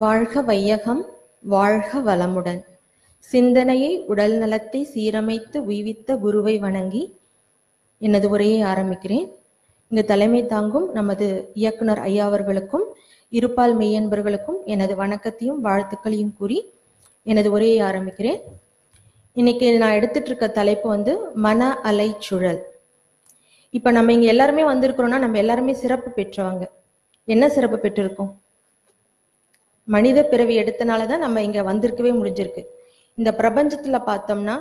வாழ்க வையகம் வாழ்க வளமுடன். சிந்தனையை உடல் நலத்தை சீரமைத்து உய்வித்த குருவை வணங்கி எனது உரையை ஆரம்பிக்கிறேன். இங்கு தலைமை தாங்கும் நமது இயக்குனர் ஐயா அவர்களுக்கும் இருபால் மெய்யன்பர்களுக்கும் எனது வணக்கத்தையும் வாழ்த்துக்களையும் கூறி எனது உரையை ஆரம்பிக்கிறேன். இன்னைக்கு நான் எடுத்துட்டு இருக்க தலைப்பு வந்து மன அலை சுழல். இப்ப நம்ம இங்க எல்லாருமே வந்திருக்கிறோம்னா நம்ம எல்லாருமே சிறப்பு பெற்றவங்க. என்ன சிறப்பு பெற்றிருக்கோம்? மனித பிறவி எடுத்தனால தான் நம்ம இங்க வந்திருக்கவே முடிஞ்சிருக்கு. இந்த பிரபஞ்சத்துல பார்த்தோம்னா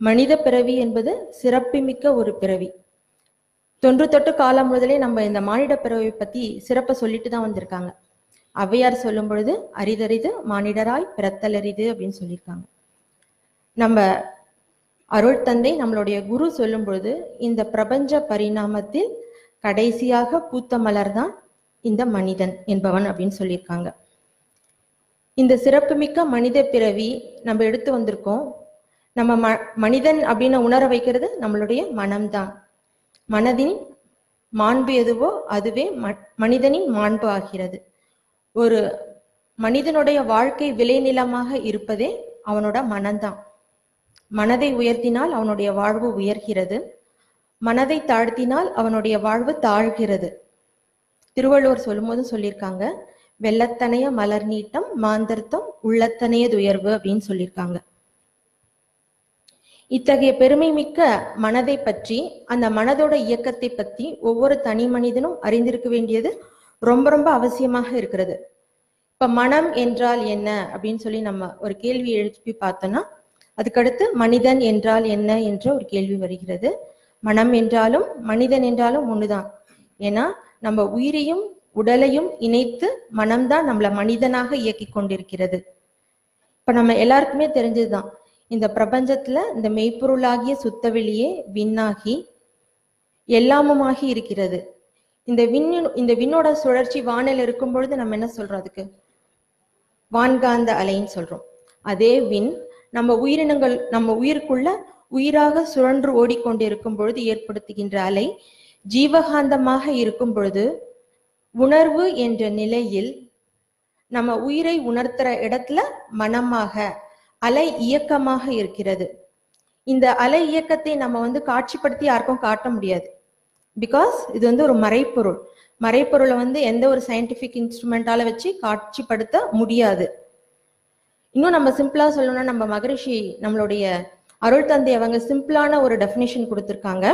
மனித பிறவி என்பது சிறப்புமிக்க ஒரு பிறவி. தொன்று தொட்டு காலம் முதலே நம்ம இந்த மானிட பிறவை பத்தி சிறப்பை சொல்லிட்டு தான் வந்திருக்காங்க. ஔவையார் சொல்லும் பொழுது அரிதறிது மானிடராய் பிறத்தலரிது அப்படின்னு சொல்லியிருக்காங்க. நம்ம அருள் தந்தை நம்மளுடைய குரு சொல்லும் பொழுது இந்த பிரபஞ்ச பரிணாமத்தில் கடைசியாக பூத்த மலர் தான் இந்த மனிதன் என்பவன் அப்படின்னு சொல்லியிருக்காங்க. இந்த சிறப்புமிக்க மனித பிறவி நம்ம எடுத்து வந்திருக்கோம். நம்ம ம மனிதன் அப்படின்னு உணர வைக்கிறது நம்மளுடைய மனம்தான். மனதின் மாண்பு எதுவோ அதுவே மனிதனின் மாண்பு ஆகிறது. ஒரு மனிதனுடைய வாழ்க்கை விளைநிலமாக இருப்பதே அவனோட மனம்தான். மனதை உயர்த்தினால் அவனுடைய வாழ்வு உயர்கிறது. மனதை தாழ்த்தினால் அவனுடைய வாழ்வு தாழ்கிறது. திருவள்ளுவர் சொல்லும்போது சொல்லியிருக்காங்க வெள்ளத்தனைய மலர் நீட்டம் மாந்தர்த்தம் உள்ளத்தனைய துயர்வு அப்படின்னு சொல்லியிருக்காங்க. இத்தகைய பெருமை மிக்க மனதை பற்றி அந்த மனதோட இயக்கத்தை பற்றி ஒவ்வொரு தனி மனிதனும் அறிந்திருக்க வேண்டியது ரொம்ப ரொம்ப அவசியமாக இருக்கிறது. இப்ப மனம் என்றால் என்ன அப்படின்னு சொல்லி நம்ம ஒரு கேள்வி எழுப்பி பார்த்தோம்னா அதுக்கடுத்து மனிதன் என்றால் என்ன என்ற ஒரு கேள்வி வருகிறது. மனம் என்றாலும் மனிதன் என்றாலும் ஒண்ணுதான். ஏன்னா நம்ம உயிரையும் உடலையும் இணைத்து மனம்தான் நம்மள மனிதனாக இயக்கி கொண்டிருக்கிறது. இப்ப நம்ம எல்லாருக்குமே தெரிஞ்சதுதான். இந்த பிரபஞ்சத்துல இந்த மெய்ப்பொருளாகிய சுத்தவெளியே விண்ணாகி எல்லாமுமாகி இருக்கிறது. இந்த விண்ணின் இந்த விண்ணோட சுழற்சி வானில் இருக்கும் பொழுது நம்ம என்ன சொல்றோம் அதுக்கு? வான்காந்த அலைன்னு சொல்றோம். அதே விண் நம்ம உயிரினங்கள் நம்ம உயிருக்குள்ள உயிராக சுழன்று ஓடிக்கொண்டிருக்கும் பொழுது ஏற்படுத்துகின்ற அலை ஜீவகாந்தமாக இருக்கும் பொழுது உணர்வு என்ற நிலையில் நம்ம உயிரை உணர்த்துற இடத்துல மனமாக அலை இயக்கமாக இருக்கிறது. இந்த அலை இயக்கத்தை நம்ம வந்து காட்சிப்படுத்தி யாருக்கும் காட்ட முடியாது. பிகாஸ் இது வந்து ஒரு மறைப்பொருள். மறைப்பொருளை வந்து எந்த ஒரு சயின்டிபிக் இன்ஸ்ட்ருமெண்டால வச்சு காட்சிப்படுத்த முடியாது. இன்னும் நம்ம சிம்பிளா சொல்லணும்னா நம்ம மகரிஷி நம்மளுடைய அருள் தந்தை அவங்க சிம்பிளான ஒரு டெஃபினேஷன் கொடுத்துருக்காங்க.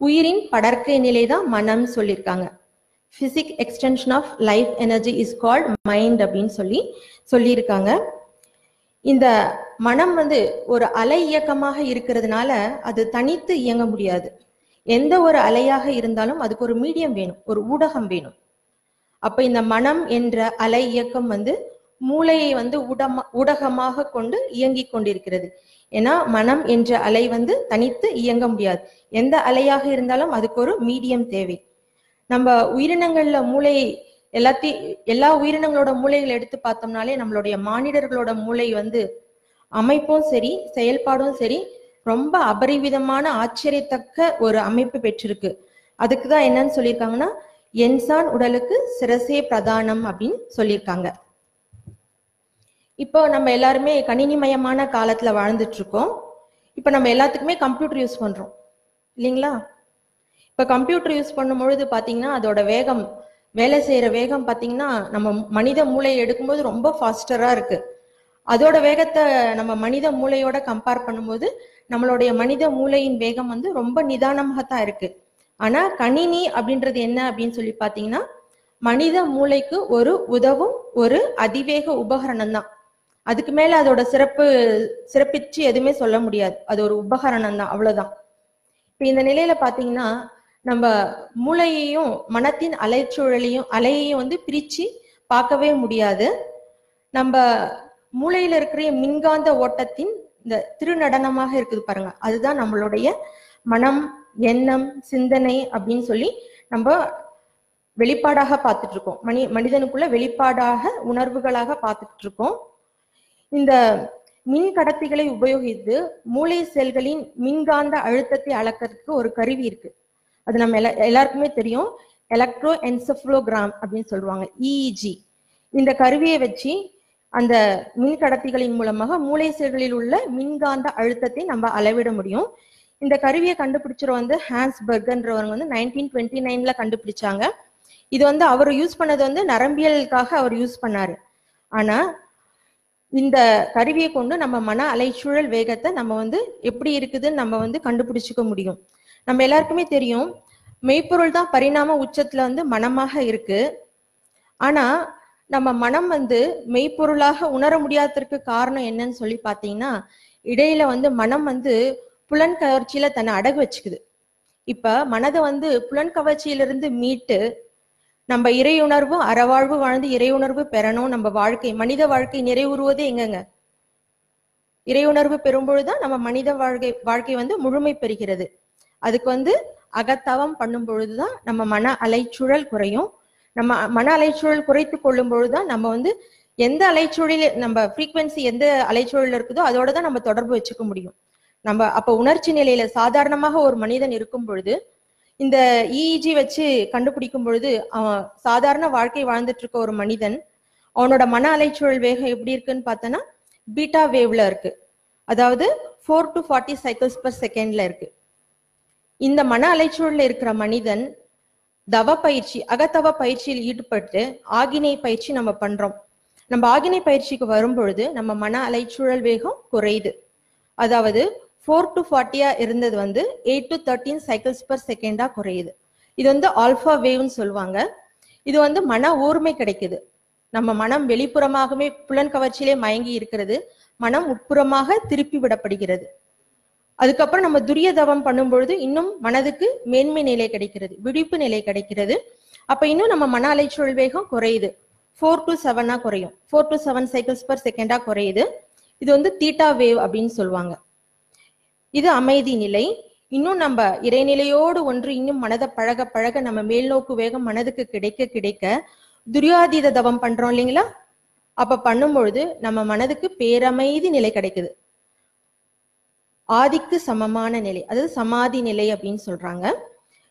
உயிரின் படற்கை நிலை தான் மனம் சொல்லியிருக்காங்க. Physic extension of life energy is called mind அப்படின்னு சொல்லி சொல்லியிருக்காங்க. இந்த மனம் வந்து ஒரு அலை இயக்கமாக இருக்கிறதுனால அது தனித்து இயங்க முடியாது. எந்த ஒரு அலையாக இருந்தாலும் அதுக்கு ஒரு மீடியம் வேணும் ஒரு ஊடகம் வேணும். அப்ப இந்த மனம் என்ற அலை இயக்கம் வந்து மூளையை வந்து ஊடமா ஊடகமாக கொண்டு இயங்கிக் கொண்டிருக்கிறது. ஏன்னா மனம் என்ற அலை வந்து தனித்து இயங்க முடியாது. எந்த அலையாக இருந்தாலும் அதுக்கு ஒரு மீடியம் தேவை. நம்ம உயிரினங்கள்ல மூளை எல்லாத்தையும் எல்லா உயிரினங்களோட மூளைகளை எடுத்து பார்த்தோம்னாலே நம்மளுடைய மானிடர்களோட மூளை வந்து அமைப்பும் சரி செயல்பாடும் சரி ரொம்ப அபரிவிதமான ஆச்சரியத்தக்க ஒரு அமைப்பு பெற்றிருக்கு. அதுக்கு தான் என்னன்னு சொல்லியிருக்காங்கன்னா என்சான் உடலுக்கு சிரசே பிரதானம் அப்படின்னு சொல்லியிருக்காங்க. இப்போ நம்ம எல்லாருமே கணினிமயமான காலத்துல வாழ்ந்துட்டு இருக்கோம். இப்போ நம்ம எல்லாத்துக்குமே கம்ப்யூட்டர் யூஸ் பண்றோம். இல்லைங்களா? இப்போ கம்ப்யூட்டர் யூஸ் பண்ணும் பொழுது பார்த்தீங்கன்னா அதோட வேகம் வேலை செய்யற வேகம் பார்த்தீங்கன்னா நம்ம மனித மூளையை எடுக்கும்போது ரொம்ப ஃபாஸ்டரா இருக்கு. அதோட வேகத்தை நம்ம மனித மூளையோட கம்பேர் பண்ணும்போது நம்மளுடைய மனித மூளையின் வேகம் வந்து ரொம்ப நிதானமாக தான் இருக்கு. ஆனா கணினி அப்படின்றது என்ன அப்படின்னு சொல்லி பார்த்தீங்கன்னா மனித மூளைக்கு ஒரு உதவும் ஒரு அதிவேக உபகரணம் தான் அதுக்கு மேல அதோட சிறப்பு சிறப்பிச்சு எதுவுமே சொல்ல முடியாது. அது ஒரு உபகரணம் தான் அவ்வளவுதான். இப்ப இந்த நிலையில பாத்தீங்கன்னா நம்ம மூளையையும் மனத்தின் அலைச்சூழலையும் அலையையும் வந்து பிரிச்சு பார்க்கவே முடியாது. நம்ம மூளையில இருக்கிற மின்காந்த ஓட்டத்தின் இந்த திருநடனமாக இருக்குது பாருங்க. அதுதான் நம்மளுடைய மனம் எண்ணம் சிந்தனை அப்படின்னு சொல்லி நம்ம வெளிப்பாடாக பார்த்துட்டு இருக்கோம். மனி மனிதனுக்குள்ள வெளிப்பாடாக உணர்வுகளாக பார்த்துட்டு இருக்கோம். இந்த மின் கடத்திகளை உபயோகித்து மூளை செல்களின் மின்காந்த அழுத்தத்தை அளக்கிறதுக்கு ஒரு கருவி இருக்கு. அது நம்ம எல்லா எல்லாருக்குமே தெரியும். எலக்ட்ரோ என்செஃபலோகிராம் அப்படின்னு சொல்லுவாங்க. இஇஜி இந்த கருவியை வச்சு அந்த மின் கடத்திகளின் மூலமாக மூளை செல்களில் உள்ள மின்காந்த அழுத்தத்தை நம்ம அளவிட முடியும். இந்த கருவியை கண்டுபிடிச்சவர் வந்து ஹான்ஸ் பர்கன்றவங்க வந்து நைன்டீன் டுவெண்ட்டி நைன்ல கண்டுபிடிச்சாங்க. இது வந்து அவர் யூஸ் பண்ணது வந்து நரம்பியலுக்காக அவர் யூஸ் பண்ணாரு. ஆனா இந்த கருவியை கொண்டு நம்ம மன அலைச்சூழல் வேகத்தை நம்ம வந்து எப்படி இருக்குதுன்னு நம்ம வந்து கண்டுபிடிச்சிக்க முடியும். நம்ம எல்லாருக்குமே தெரியும் மெய்ப்பொருள் தான் பரிணாம உச்சத்துல வந்து மனமாக இருக்கு. ஆனா நம்ம மனம் வந்து மெய்ப்பொருளாக உணர முடியாததற்கு காரணம் என்னன்னு சொல்லி பார்த்தீங்கன்னா இடையில வந்து மனம் வந்து புலன் கவர்ச்சியில தன்னை அடகு வச்சுக்குது. இப்ப மனதை வந்து புலன் கவர்ச்சியிலிருந்து மீட்டு நம்ம இறையுணர்வு அறவாழ்வு வாழ்ந்து இறையுணர்வு பெறணும். நம்ம வாழ்க்கை மனித வாழ்க்கை நிறைவுறுவதே எங்கங்க? இறையுணர்வு பெறும்பொழுதுதான் நம்ம மனித வாழ்க்கை வாழ்க்கை வந்து முழுமை பெறுகிறது. அதுக்கு வந்து அகத்தவம் பண்ணும் பொழுதுதான் நம்ம மன அலைச்சூழல் குறையும். நம்ம மன அலைச்சூழல் குறைத்து கொள்ளும் பொழுதுதான் நம்ம வந்து எந்த அலைச்சூழல நம்ம ஃப்ரீக்வன்சி எந்த அலைச்சூழல் இருக்குதோ அதோட தான் நம்ம தொடர்பு வச்சுக்க முடியும். நம்ம அப்ப உணர்ச்சி நிலையில சாதாரணமாக ஒரு மனிதன் இருக்கும் பொழுது இந்த இஇஜி வச்சு கண்டுபிடிக்கும் பொழுது அவன் சாதாரண வாழ்க்கை வாழ்ந்துட்டு இருக்க ஒரு மனிதன் அவனோட மன அலைச்சூழல் வேகம் எப்படி இருக்குன்னு பார்த்தோன்னா பீட்டா வேவ்ல இருக்கு. அதாவது four to forty cycles per செகண்ட்ல இருக்கு. இந்த மன அலைச்சூழல்ல இருக்கிற மனிதன் தவ பயிற்சி அகத்தவ பயிற்சியில் ஈடுபட்டு ஆகினை பயிற்சி நம்ம பண்றோம். நம்ம ஆகினை பயிற்சிக்கு வரும்பொழுது நம்ம மன அலைச்சூழல் வேகம் குறையுது. அதாவது ஃபோர் டு ஃபார்ட்டியா இருந்தது வந்து eight to thirteen cycles per செகண்டா குறையுது. இது வந்து ஆல்ஃபா வேவ்னு சொல்லுவாங்க. இது வந்து மன ஊர்மை கிடைக்குது. நம்ம மனம் வெளிப்புறமாகவே புலன் கவர்ச்சியிலே மயங்கி இருக்கிறது. மனம் உட்புறமாக திருப்பி விடப்படுகிறது. அதுக்கப்புறம் நம்ம துரிய தவம் பண்ணும்பொழுது இன்னும் மனதுக்கு மேன்மை நிலை கிடைக்கிறது விழிப்பு நிலை கிடைக்கிறது. அப்ப இன்னும் நம்ம மன அலைச்சூழல் வேகம் குறையுது. ஃபோர் டு செவனா குறையும். Four to seven cycles per செகண்டா குறையுது. இது வந்து தீட்டா வேவ் அப்படின்னு சொல்லுவாங்க. இது அமைதி நிலை. இன்னும் நம்ம இறைநிலையோடு ஒன்று இன்னும் மனதை பழக பழக நம்ம மேல்நோக்கு வேகம் மனதுக்கு கிடைக்க கிடைக்க துரியாதீத தவம் பண்றோம் இல்லைங்களா? அப்ப பண்ணும் பொழுது நம்ம மனதுக்கு பேரமைதி நிலை கிடைக்குது. ஆதிக்கு சமமான நிலை அதாவது சமாதி நிலை அப்படின்னு சொல்றாங்க.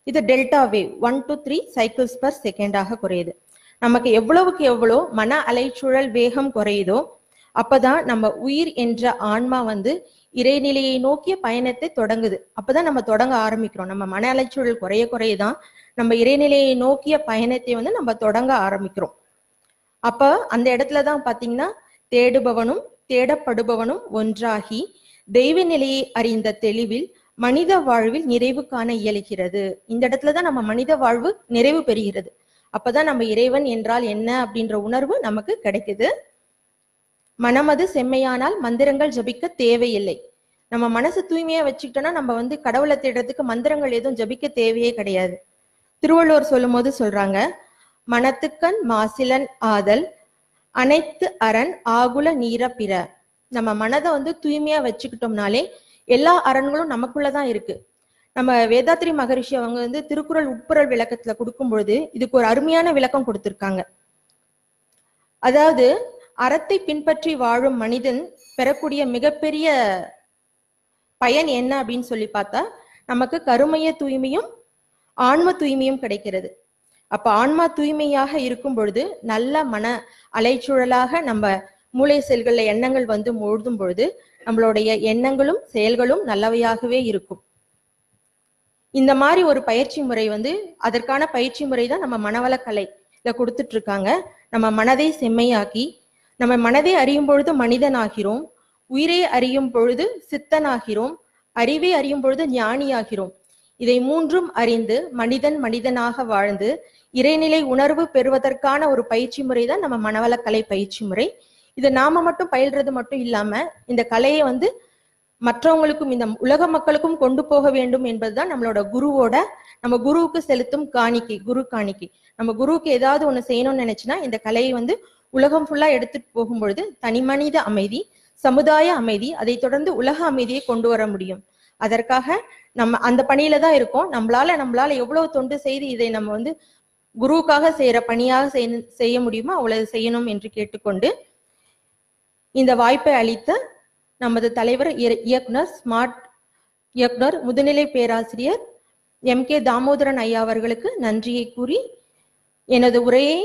இது delta wave one to three cycles per செகண்டாக குறையுது. நமக்கு எவ்வளவுக்கு எவ்வளோ மன அலைச்சூழல் வேகம் குறையுதோ அப்பதான் நம்ம உயிர் என்ற ஆன்மா வந்து இறைநிலையை நோக்கிய பயணத்தை தொடங்குது. அப்பதான் நம்ம தொடங்க ஆரம்பிக்கிறோம். நம்ம மன அலைச்சூழல் குறைய குறையதான் நம்ம இறைநிலையை நோக்கிய பயணத்தை வந்து நம்ம தொடங்க ஆரம்பிக்கிறோம். அப்ப அந்த இடத்துலதான் பாத்தீங்கன்னா தேடுபவனும் தேடப்படுபவனும் ஒன்றாகி தெய்வ நிலையை அறிந்த தெளிவில் மனித வாழ்வில் நிறைவு காண இயலுகிறது. இந்த இடத்துலதான் நம்ம மனித வாழ்வு நிறைவு பெறுகிறது. அப்பதான் நம்ம இறைவன் என்றால் என்ன அப்படின்ற உணர்வு நமக்கு கிடைக்குது. மனமது செம்மையானால் மந்திரங்கள் ஜபிக்க தேவையில்லை. நம்ம மனசு தூய்மையா வச்சுக்கிட்டோம்னா நம்ம வந்து கடவுளை தேடுறதுக்கு மந்திரங்கள் எதுவும் ஜபிக்க தேவையே கிடையாது. திருவள்ளுவர் சொல்லும் போது சொல்றாங்க மனத்துக்கண் மாசிலன் ஆதல் அனைத்து அரண் ஆகுல நீர பிற நம்ம மனதை வந்து தூய்மையா வச்சுக்கிட்டோம்னாலே எல்லா அரண்களும் நமக்குள்ளதான் இருக்கு. நம்ம வேதாத்ரி மகரிஷி அவங்க வந்து திருக்குறள் உட்புறல் விளக்கத்துல கொடுக்கும் பொழுது இதுக்கு ஒரு அருமையான விளக்கம் கொடுத்திருக்காங்க. அதாவது அறத்தை பின்பற்றி வாழும் மனிதன் பெறக்கூடிய மிகப்பெரிய பயன் என்ன அப்படின்னு சொல்லி பார்த்தா நமக்கு கருமைய தூய்மையும் ஆன்ம தூய்மையும் கிடைக்கிறது. அப்ப ஆன்மா தூய்மையாக இருக்கும் பொழுது நல்ல மன அலைச்சூழலாக நம்ம மூளை செல்களில் எண்ணங்கள் வந்து முழுதும் பொழுது நம்மளுடைய எண்ணங்களும் செயல்களும் நல்லவையாகவே இருக்கும். இந்த மாதிரி ஒரு பயிற்சி முறை வந்து அதற்கான பயிற்சி முறை தான் நம்ம மனவளக்கலையில கொடுத்துட்டு இருக்காங்க. நம்ம மனதை செம்மையாக்கி நம்ம மனதை அறியும் பொழுது மனிதனாகிறோம் உயிரை அறியும் பொழுது சித்தனாகிறோம் அறிவை அறியும் பொழுது ஞானியாகிறோம். இதை மூன்றும் அறிந்து மனிதன் மனிதனாக வாழ்ந்து இறைநிலை உணர்வு பெறுவதற்கான ஒரு பயிற்சி முறை தான் நம்ம மனவளக்கலை பயிற்சி முறை. இதை நாம மட்டும் பயில்றது மட்டும் இல்லாம இந்த கலையை வந்து மற்றவங்களுக்கும் இந்த உலக மக்களுக்கும் கொண்டு போக வேண்டும் என்பதுதான் நம்மளோட குருவோட நம்ம குருவுக்கு செலுத்தும் காணிக்கை குரு காணிக்கை. நம்ம குருவுக்கு ஏதாவது ஒண்ணு செய்யணும்னு நினைச்சுன்னா இந்த கலையை வந்து உலகம் ஃபுல்லா எடுத்துட்டு போகும்பொழுது தனி மனித அமைதி சமுதாய அமைதி அதை தொடர்ந்து உலக அமைதியை கொண்டு வர முடியும். அதற்காக நம்ம அந்த பணியில தான் இருக்கோம். நம்மளால நம்மளால எவ்வளவு தொண்டு செய்து இதை நம்ம வந்து குருவுக்காக செய்யற பணியாக செய்ய முடியுமோ அவ்வளவு செய்யணும் என்று கேட்டுக்கொண்டு இந்த வாய்ப்பை அளித்த நமது தலைவர் இயக்குனர் ஸ்மார்ட் இயக்குனர் முதுநிலை பேராசிரியர் எம். கே. தாமோதரன் ஐயா அவர்களுக்கு நன்றியை கூறி எனது உரையை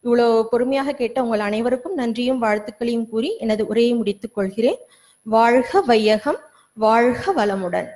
இவ்வளவு பொறுமையாக கேட்ட உங்கள் அனைவருக்கும் நன்றியும் வாழ்த்துக்களையும் கூறி எனது உரையை முடித்துக் கொள்கிறேன். வாழ்க வையகம் வாழ்க வளமுடன்.